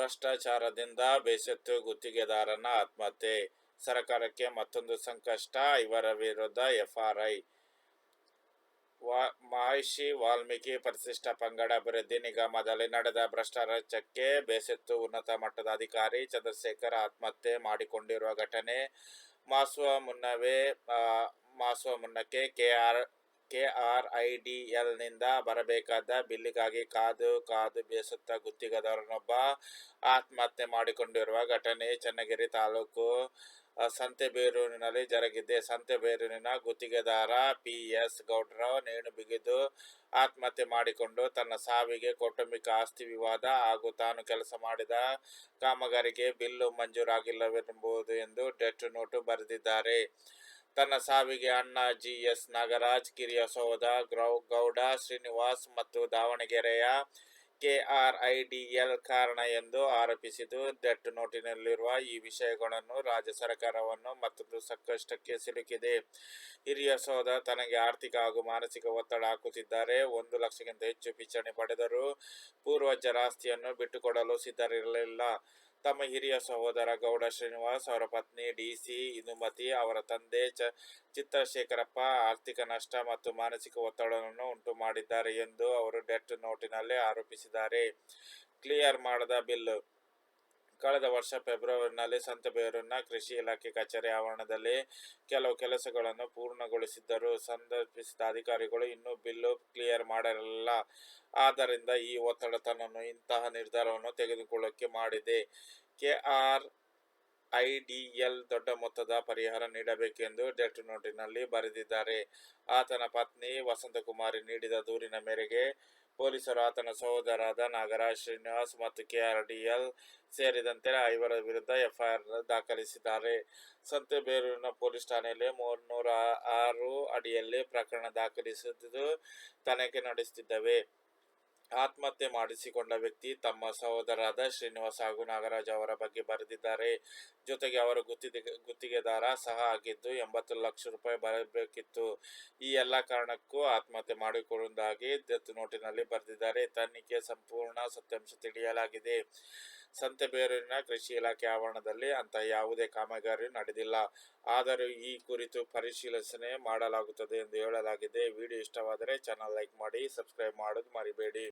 ಭ್ರಷ್ಟಾಚಾರದಿಂದ ಬೇಸತ್ತು ಗುತ್ತಿಗೆದಾರನ ಆತ್ಮಹತ್ಯೆ. ಸರ್ಕಾರಕ್ಕೆ ಮತ್ತೊಂದು ಸಂಕಷ್ಟ, ಇವರ ವಿರುದ್ಧ ಎಫ್ಆರ್ಐ. ವಾ- ಮಹರ್ಷಿ ವಾಲ್ಮೀಕಿ ಪರಿಶಿಷ್ಟ ಪಂಗಡ ಅಭಿವೃದ್ಧಿ ನಿಗಮದಲ್ಲಿ ನಡೆದ ಭ್ರಷ್ಟಾಚಾರಕ್ಕೆ ಬೇಸತ್ತು ಉನ್ನತ ಮಟ್ಟದ ಅಧಿಕಾರಿ ಚಂದ್ರಶೇಖರ್ ಆತ್ಮಹತ್ಯೆ ಮಾಡಿಕೊಂಡಿರುವ ಘಟನೆ ಮಾಸುವ ಮುನ್ನವೇ ಮಾಸುವ ಮುನ್ನಕ್ಕೆ ಕೆಆರ್ ಕೆಆರ್ಐಡಿಎಲ್ನಿಂದ ಬರಬೇಕಾದ ಬಿಲ್ಲಿಗಾಗಿ ಕಾದು ಕಾದು ಬೇಸತ್ತ ಗುತ್ತಿಗೆದಾರನೊಬ್ಬ ಆತ್ಮಹತ್ಯೆ ಮಾಡಿಕೊಂಡಿರುವ ಘಟನೆ ಚನ್ನಗಿರಿ ತಾಲೂಕು ಸಂತೆಬೇರೂರಿನಲ್ಲಿ ಜರುಗಿದೆ. ಸಂತೆಬೇರೂರಿನ ಗುತ್ತಿಗೆದಾರ ಪಿ ಎಸ್ ಗೌಡ್ರಾವ್ ನೇಣು ಬಿಗಿದು ಆತ್ಮಹತ್ಯೆ ಮಾಡಿಕೊಂಡು ತನ್ನ ಸಾವಿಗೆ ಕೌಟುಂಬಿಕ ಆಸ್ತಿ ವಿವಾದ ಹಾಗೂ ತಾನು ಕೆಲಸ ಮಾಡಿದ ಕಾಮಗಾರಿಗೆ ಬಿಲ್ಲು ಮಂಜೂರಾಗಿಲ್ಲವೆಂಬುದು ಎಂದು ಡೆತ್ ನೋಟು ಬರೆದಿದ್ದಾರೆ. ತನ್ನ ಸಾವಿಗೆ ಅಣ್ಣ ಜಿ ಎಸ್ ನಾಗರಾಜ್, ಕಿರಿಯ ಸೌಧ ಗ್ರೌ ಗೌಡ, ಶ್ರೀನಿವಾಸ್ ಮತ್ತು ದಾವಣಗೆರೆಯ ಕೆಆರ್ಐಡಿಎಲ್ ಕಾರಣ ಎಂದು ಆರೋಪಿಸಿದ್ದು ಡೆಟ್ ನೋಟಿನಲ್ಲಿರುವ ಈ ವಿಷಯಗಳನ್ನು ರಾಜ್ಯ ಸರ್ಕಾರವನ್ನು ಮತ್ತೊಂದು ಸಂಕಷ್ಟಕ್ಕೆ ಸಿಲುಕಿದೆ. ಹಿರಿಯ ಸಹೋದರ ತನಗೆ ಆರ್ಥಿಕ ಹಾಗೂ ಮಾನಸಿಕ ಒತ್ತಡ ಹಾಕುತ್ತಿದ್ದಾರೆ. ಒಂದು ಲಕ್ಷಕ್ಕಿಂತ ಹೆಚ್ಚು ಪಿಂಚಣಿ ಪಡೆದರೂ ಪೂರ್ವಜರ ಆಸ್ತಿಯನ್ನು ಬಿಟ್ಟುಕೊಡಲು ಸಿದ್ಧರಿರಲಿಲ್ಲ. ತಮ್ಮ ಹಿರಿಯ ಸಹೋದರ ಗೌಡ ಶ್ರೀನಿವಾಸ್ ಅವರ ಪತ್ನಿ ಡಿಸಿ ಇಂದುಮತಿ ಅವರ ತಂದೆ ಚ ಚಿತ್ರಶೇಖರಪ್ಪ ಆರ್ಥಿಕ ನಷ್ಟ ಮತ್ತು ಮಾನಸಿಕ ಒತ್ತಡವನ್ನು ಉಂಟು ಮಾಡಿದ್ದಾರೆ ಎಂದು ಅವರು ಡೆಟ್ ನೋಟಿನಲ್ಲಿ ಆರೋಪಿಸಿದ್ದಾರೆ. ಕ್ಲಿಯರ್ ಮಾಡದ ಬಿಲ್ ಕಳೆದ ವರ್ಷ ಫೆಬ್ರವರಿನಲ್ಲಿ ಸಂತಬೇರೂರಿನ ಕೃಷಿ ಇಲಾಖೆ ಕಚೇರಿ ಆವರಣದಲ್ಲಿ ಕೆಲವು ಕೆಲಸಗಳನ್ನು ಪೂರ್ಣಗೊಳಿಸಿದ್ದರು. ಸಂದರ್ಭಿಸಿದ ಅಧಿಕಾರಿಗಳು ಇನ್ನೂ ಬಿಲ್ಲು ಕ್ಲಿಯರ್ ಮಾಡಿರಲಿಲ್ಲ. ಆದ್ದರಿಂದ ಈ ಒತ್ತಡ ತನ್ನನ್ನು ಇಂತಹ ನಿರ್ಧಾರವನ್ನು ತೆಗೆದುಕೊಳ್ಳೋಕೆ ಮಾಡಿದೆ. ಕೆಆರ್ ಐಡಿಎಲ್ ದೊಡ್ಡ ಮೊತ್ತದ ಪರಿಹಾರ ನೀಡಬೇಕೆಂದು ಡೆತ್ ನೋಟಿನಲ್ಲಿ ಬರೆದಿದ್ದಾರೆ. ಆತನ ಪತ್ನಿ ವಸಂತಕುಮಾರಿ ನೀಡಿದ ದೂರಿನ ಮೇರೆಗೆ ಪೊಲೀಸರು ಆತನ ಸಹೋದರಾದ ನಾಗರಾಜ್ ಶ್ರೀನಿವಾಸ್ ಮತ್ತು ಕೆಆರ್ಡಿಎಲ್ ಸೇರಿದಂತೆ ಐವರ ವಿರುದ್ಧ ಎಫ್ಐಆರ್ ದಾಖಲಿಸಿದ್ದಾರೆ. ಸಂತೆಬೇರೂರಿನ ಪೊಲೀಸ್ ಠಾಣೆಯಲ್ಲಿ ಮೂರ್ನೂರ ಆರು ಅಡಿಯಲ್ಲಿ ಪ್ರಕರಣ ದಾಖಲಿಸಿದ್ದು ತನಿಖೆ ನಡೆಸುತ್ತಿದ್ದೇವೆ. ಆತ್ಮಹತ್ಯೆ ಮಾಡಿಸಿಕೊಂಡ ವ್ಯಕ್ತಿ ತಮ್ಮ ಸಹೋದರಾದ ಶ್ರೀನಿವಾಸ ಹಾಗೂ ನಾಗರಾಜ್ ಅವರ ಬಗ್ಗೆ ಬರೆದಿದ್ದಾರೆ. ಜೊತೆಗೆ ಅವರು ಗುತ್ತಿಗೆ, ಗುತ್ತಿಗೆದಾರ ಸಹ ಆಗಿದ್ದು ಎಂಬತ್ತು ಲಕ್ಷ ರೂಪಾಯಿ ಬರಬೇಕಿತ್ತು. ಈ ಎಲ್ಲ ಕಾರಣಕ್ಕೂ ಆತ್ಮಹತ್ಯೆ ಮಾಡಿಕೊಳ್ಳುವುದಾಗಿ ಡೆತ್ ನೋಟಿನಲ್ಲಿ ಬರೆದಿದ್ದಾರೆ. ತನಿಖೆ ಸಂಪೂರ್ಣ ಸತ್ಯಾಂಶ ತಿಳಿಯಲಾಗಿದೆ. ಸಂತೆಬೇರೂರಿನ ಕೃಷಿ ಇಲಾಖೆ ಆವರಣದಲ್ಲಿ ಅಂತ ಯಾವುದೇ ಕಾಮಗಾರಿ ನಡೆದಿಲ್ಲ. ಆದರೂ ಈ ಕುರಿತು ಪರಿಶೀಲನೆ ಮಾಡಲಾಗುತ್ತದೆ ಎಂದು ಹೇಳಲಾಗಿದೆ. ವಿಡಿಯೋ ಇಷ್ಟವಾದರೆ ಚಾನಲ್ ಲೈಕ್ ಮಾಡಿ, ಸಬ್ಸ್ಕ್ರೈಬ್ ಮಾಡೋದು ಮರಿಬೇಡಿ.